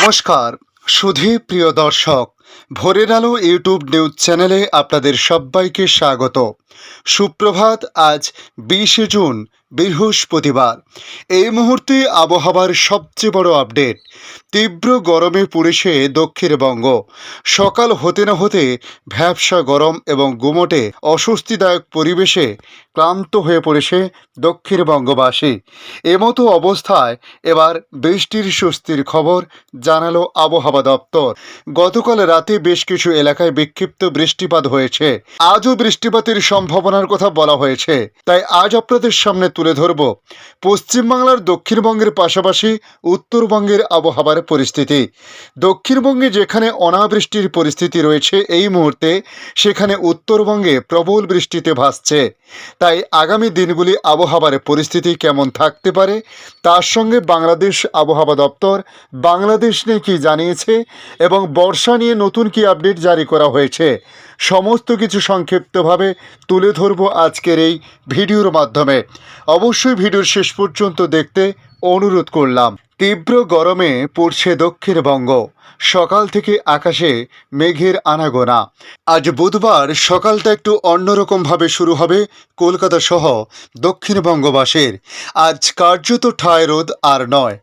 নমস্কার, সুধী প্রিয় দর্শক, ভোরের আলো ইউটিউব নিউজ চ্যানেলে আপনাদের সবাইকে স্বাগত। সুপ্রভাত, আজ বিশে জুন বৃহস্পতিবার। এই মুহূর্তে আবহাওয়ার সবচেয়ে বড় আপডেট, তীব্র গরমে পড়েছে দক্ষিণবঙ্গ। সকাল হতে না হতে ভ্যাবসা গরম এবং গুমোটে অস্বস্তিদায়ক পরিবেশে ক্লান্ত হয়ে পড়েছে দক্ষিণবঙ্গবাসী। এমতো অবস্থায় এবার বৃষ্টির স্বস্তির খবর জানালো আবহাওয়া দপ্তর। গতকাল রাতে বেশ কিছু এলাকায় বিক্ষিপ্ত বৃষ্টিপাত হয়েছে। আজও বৃষ্টিপাতের সম্ভাবনার কথা বলা হয়েছে। তাই আজ আপনাদের সামনে তুলে ধরব। পশ্চিমবাংলার দক্ষিণবঙ্গের পাশাপাশি উত্তরবঙ্গের আবহাওয়ার পরিস্থিতি। দক্ষিণবঙ্গে যেখানে অনাবৃষ্টির পরিস্থিতি রয়েছে এই মুহূর্তে, সেখানে উত্তরবঙ্গে প্রবল বৃষ্টিতে ভাসছে। তাই আগামী দিনগুলি আবহাওয়ার পরিস্থিতি কেমন থাকতে পারে, তার সঙ্গে বাংলাদেশ আবহাওয়া দপ্তর, বাংলাদেশ নিয়ে কী জানিয়েছে এবং বর্ষা নিয়ে নতুন কি আপডেট জারি করা হয়েছে সমস্ত কিছু সংক্ষিপ্তভাবে তুলে ধরবো আজকের এই ভিডিওর মাধ্যমে। অবশ্যই ভিডিওর শেষ পর্যন্ত দেখতে অনুরোধ করলাম। তীব্র গরমে পড়ছে দক্ষিণবঙ্গ। সকাল থেকে আকাশে মেঘের আনাগোনা। আজ বুধবার সকালটা একটু অন্যরকমভাবে শুরু হবে কলকাতা সহ দক্ষিণবঙ্গবাসীর। আজ কার্যত ঠায় রোদ আর নয়।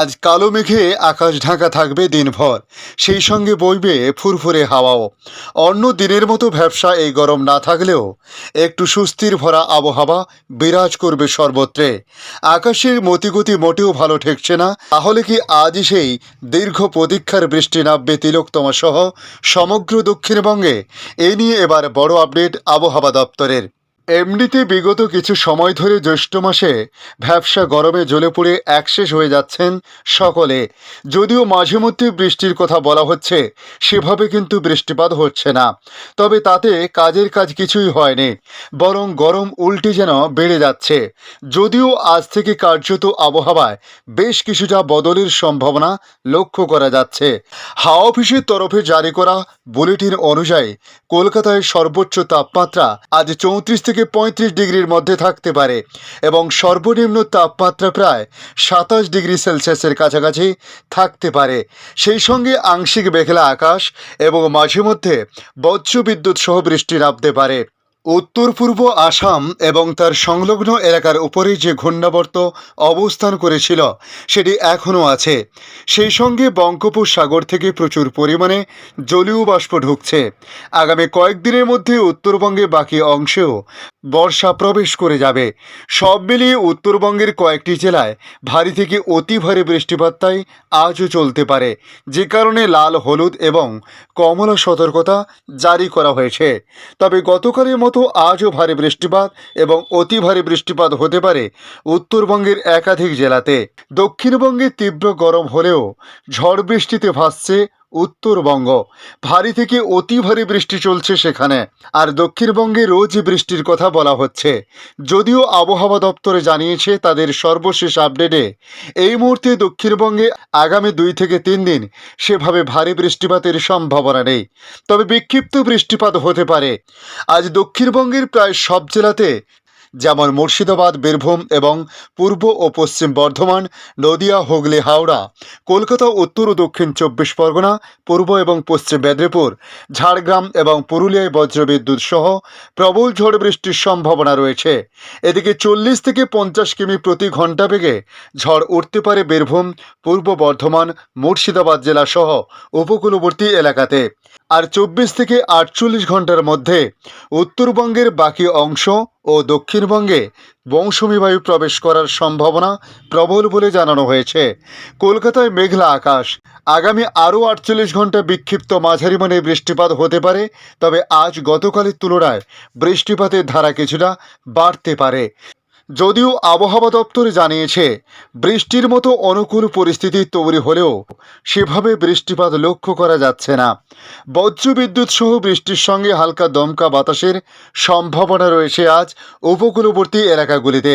আজ কালো মেঘে আকাশ ঢাকা থাকবে দিনভর। সেই সঙ্গে বইবে ফুরফুরে হাওয়াও। অন্য দিনের মতো ব্যবসা এই গরম না থাকলেও একটু সুস্থির ভরা আবহাওয়া বিরাজ করবে সর্বত্রে। আকাশের মতিগতি মোটেও ভালো ঠেকছে না। তাহলে কি আজই সেই দীর্ঘ প্রতীক্ষার বৃষ্টি নামবে তিলোকতমা সহ সমগ্র দক্ষিণবঙ্গে? এ নিয়ে এবার বড় আপডেট আবহাওয়া দপ্তরের। এমনিতে বিগত কিছু সময় ধরে জ্যৈষ্ঠ মাসে ভ্যাবসা গরমে জ্বলে পড়ে একশেষ হয়ে যাচ্ছেন সকলে। যদিও মাঝে মধ্যে বৃষ্টির কথা বলা হচ্ছে, সেভাবে কিন্তু বৃষ্টিপাত হচ্ছে না। তবে তাতে কাজের কাজ কিছুই হয়নি, বরং গরম উল্টে যেন বেড়ে যাচ্ছে। যদিও আজ থেকে কার্যত আবহাওয়ায় বেশ কিছুটা বদলের সম্ভাবনা লক্ষ্য করা যাচ্ছে। হাওয়া অফিসের তরফে জারি করা বুলেটিন অনুযায়ী কলকাতায় সর্বোচ্চ তাপমাত্রা আজ চৌত্রিশ থেকে পঁয়ত্রিশ ডিগ্রির মধ্যে থাকতে পারে এবং সর্বনিম্ন তাপমাত্রা প্রায় সাতাশ ডিগ্রি সেলসিয়াসের কাছাকাছি থাকতে পারে। সেই সঙ্গে আংশিক মেঘলা আকাশ এবং মাঝে মধ্যে বজ্রবিদ্যুৎ সহ বৃষ্টি নামতে পারে। উত্তর পূর্ব আসাম এবং তার সংলগ্ন এলাকার উপরে যে ঘূর্ণাবর্ত অবস্থান করেছিল, সেটি এখনও আছে। সেই সঙ্গে বঙ্গোপসাগর থেকে প্রচুর পরিমাণে জলীয় বাষ্প ঢুকছে। আগামী কয়েকদিনের মধ্যে উত্তরবঙ্গে বাকি অংশেও বর্ষা প্রবেশ করে যাবে। সব মিলিয়ে উত্তরবঙ্গের কয়েকটি জেলায় ভারী থেকে অতি ভারী বৃষ্টিপাত তাই আজও চলতে পারে, যে কারণে লাল, হলুদ এবং কমলা সতর্কতা জারি করা হয়েছে। তবে গতকালের মতো আজও ভারী বৃষ্টিপাত এবং অতি ভারী বৃষ্টিপাত হতে পারে উত্তরবঙ্গের একাধিক জেলাতে। দক্ষিণবঙ্গে তীব্র গরম হলেও ঝড় বৃষ্টিতে ভাসছে উত্তরবঙ্গ। ভারী থেকে অতি ভারী বৃষ্টি চলছে সেখানে। আর দক্ষিণবঙ্গে রোজ বৃষ্টির কথা বলা হচ্ছে। যদিও আবহাওয়া দপ্তরে জানিয়েছে তাদের সর্বশেষ আপডেটে, এই মুহূর্তে দক্ষিণবঙ্গে আগামী দুই থেকে তিন দিন সেভাবে ভারী বৃষ্টিপাতের সম্ভাবনা নেই। তবে বিক্ষিপ্ত বৃষ্টিপাত হতে পারে। আজ দক্ষিণবঙ্গের প্রায় সব জেলাতে যেমন মুর্শিদাবাদ, বীরভূম এবং পূর্ব ও পশ্চিম বর্ধমান, নদিয়া, হুগলি, হাওড়া, কলকাতা, উত্তর ও দক্ষিণ চব্বিশ পরগনা, পূর্ব এবং পশ্চিম মেদিনীপুর, ঝাড়গ্রাম এবং পুরুলিয়ায় বজ্রবিদ্যুৎ সহ প্রবল ঝড় বৃষ্টির সম্ভাবনা রয়েছে। এদিকে চল্লিশ থেকে পঞ্চাশ কিমি প্রতি ঘণ্টা বেগে ঝড় উঠতে পারে বীরভূম, পূর্ব বর্ধমান, মুর্শিদাবাদ জেলা সহ উপকূলবর্তী এলাকাতে। আর চব্বিশ থেকে আটচল্লিশ ঘণ্টার মধ্যে উত্তরবঙ্গের বাকি অংশ ও দক্ষিণবঙ্গে মৌসুমি বায়ু প্রবেশ করার সম্ভাবনা প্রবল বলে জানানো হয়েছে। কলকাতায় মেঘলা আকাশ। আগামী আরও আটচল্লিশ ঘণ্টা বিক্ষিপ্ত মাঝারি মানে বৃষ্টিপাত হতে পারে, তবে আজ গতকালের তুলনায় বৃষ্টিপাতের ধারা কিছুটা বাড়তে পারে। যদিও আবহাওয়া দপ্তর জানিয়েছে, বৃষ্টির মতো অনুকূল পরিস্থিতি তৈরি হলেও সেভাবে বৃষ্টিপাত লক্ষ্য করা যাচ্ছে না। বজ্রবিদ্যুৎ সহ বৃষ্টির সঙ্গে হালকা দমকা বাতাসের সম্ভাবনা রয়েছে আজ উপকূলবর্তী এলাকাগুলিতে।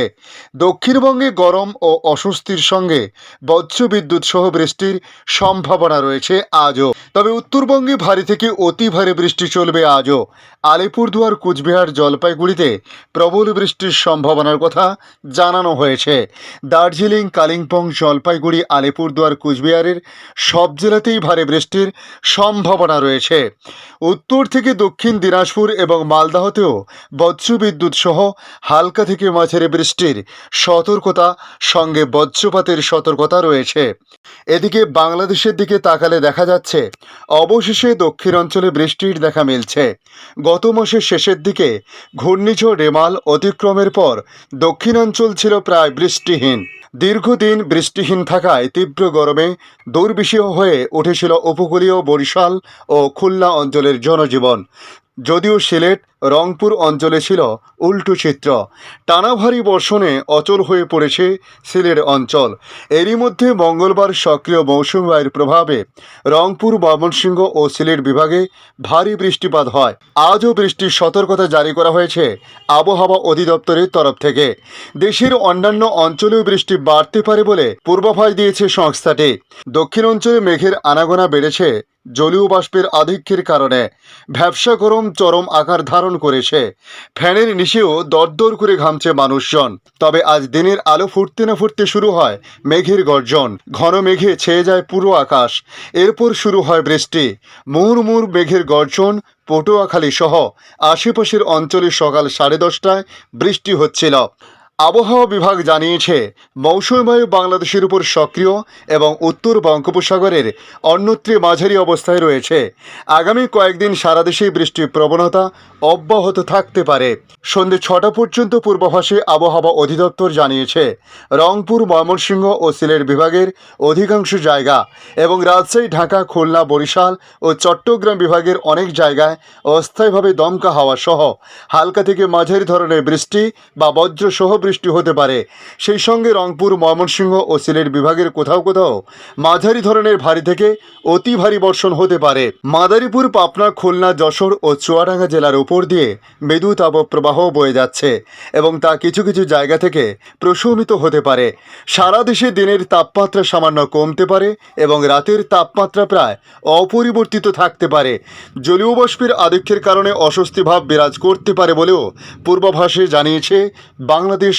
দক্ষিণবঙ্গে গরম ও অস্বস্তির সঙ্গে বজ্রবিদ্যুৎ সহ বৃষ্টির সম্ভাবনা রয়েছে আজও। তবে উত্তরবঙ্গে ভারী থেকে অতি ভারী বৃষ্টি চলবে আজও। আলিপুরদুয়ার, কুচবিহার, জলপাইগুড়িতে প্রবল বৃষ্টির সম্ভাবনার কথা কথা জানানো হয়েছে। দার্জিলিং, কালিম্পং, জলপাইগুড়ি, আলিপুরদুয়ার, কুচবিহারের সব জেলাতেই ভারী বৃষ্টির সম্ভাবনা রয়েছে। উত্তর থেকে দক্ষিণ দিনাজপুর এবং মালদাহতেও বজ্রবিদ্যুৎ সহ হালকা থেকে মাঝারি বৃষ্টির সতর্কতা, সঙ্গে বজ্রপাতের সতর্কতা রয়েছে। এদিকে বাংলাদেশের দিকে তাকালে দেখা যাচ্ছে, অবশেষে দক্ষিণ অঞ্চলে বৃষ্টির দেখা মিলছে। গত মাসের শেষের দিকে ঘূর্ণিঝড়, রেমাল অতিক্রমের পর দক্ষিণাঞ্চল ছিল প্রায় বৃষ্টিহীন। দীর্ঘদিন বৃষ্টিহীন থাকায় তীব্র গরমে দুর্বিষহ হয়ে উঠেছিল উপকূলীয় বরিশাল ও খুলনা অঞ্চলের জনজীবন। যদিও সিলেট, রংপুর অঞ্চলে ছিল উল্টো চিত্র। টানা ভারী বর্ষণে অচল হয়ে পড়েছে সিলেট অঞ্চল। এরই মধ্যে মঙ্গলবার সক্রিয় মৌসুমী বায়ুর প্রভাবে রংপুর ময়মনসিংহ ও সিলেট বিভাগে ভারী বৃষ্টিপাত হয়। আজও বৃষ্টির সতর্কতা জারি করা হয়েছে আবহাওয়া অধিদপ্তরের তরফ থেকে। দেশের অন্যান্য অঞ্চলেও বৃষ্টি বাড়তে পারে বলে পূর্বাভাস দিয়েছে সংস্থাটি। দক্ষিণ অঞ্চলে মেঘের আনাগোনা বেড়েছে জলীয় বাষ্পের আধিক্যের কারণে ভ্যাবসা গরম চরম আকার ধারণ করেছে। ফ্যানের নিচেও দরদর করে ঘামছে মানুষজন। তবে আজ দিনের আলো ফুটতে না ফুটতে শুরু হয় মেঘের গর্জন। ঘন মেঘে ছেয়ে যায় পুরো আকাশ। এরপর শুরু হয় বৃষ্টি। মুহুর্মুর মেঘের গর্জন পটুয়াখালী সহ আশেপাশের অঞ্চলে সকাল সাড়ে দশটায় বৃষ্টি হচ্ছিল। আবহাওয়া বিভাগ জানিয়েছে মৌসুমী বায়ু বাংলাদেশের উপর সক্রিয় এবং উত্তর বঙ্গোপসাগরের অন্যত্রে মাঝারি অবস্থায় রয়েছে। আগামী কয়েকদিন সারা দেশেই বৃষ্টির প্রবণতা অব্যাহত থাকতে পারে। সন্ধে ছটা পর্যন্ত পূর্বাভাসে আবহাওয়া অধিদপ্তর জানিয়েছে, রংপুর, ময়মনসিংহ ও সিলেট বিভাগের অধিকাংশ জায়গা এবং রাজশাহী, ঢাকা, খুলনা, বরিশাল ও চট্টগ্রাম বিভাগের অনেক জায়গায় অস্থায়ীভাবে দমকা হাওয়া সহ হালকা থেকে মাঝারি ধরনের বৃষ্টি বা বজ্রসহ বৃষ্টি হতে পারে। সেই সঙ্গে রংপুর, ময়মনসিংহ ও সিলেট বিভাগের কোথাও কোথাও মাঝারি ধরনের ভারী থেকে অতি ভারী বর্ষণ হতে পারে। মাদারীপুর, পাবনা, খুলনা, যশোর ও চুয়াডাঙ্গা জেলার উপর দিয়ে মৃদু তাপপ্রবাহ বয়ে যাচ্ছে এবং তা কিছু কিছু জায়গা থেকে প্রশমিত হতে পারে। সারা দেশে দিনের তাপমাত্রা সামান্য কমতে পারে এবং রাতের তাপমাত্রা প্রায় অপরিবর্তিত থাকতে পারে। জলীয় বাষ্পের আধিক্যের কারণে অস্বস্তি ভাব বিরাজ করতে পারে বলেও পূর্বাভাসে জানিয়েছে বাংলাদেশ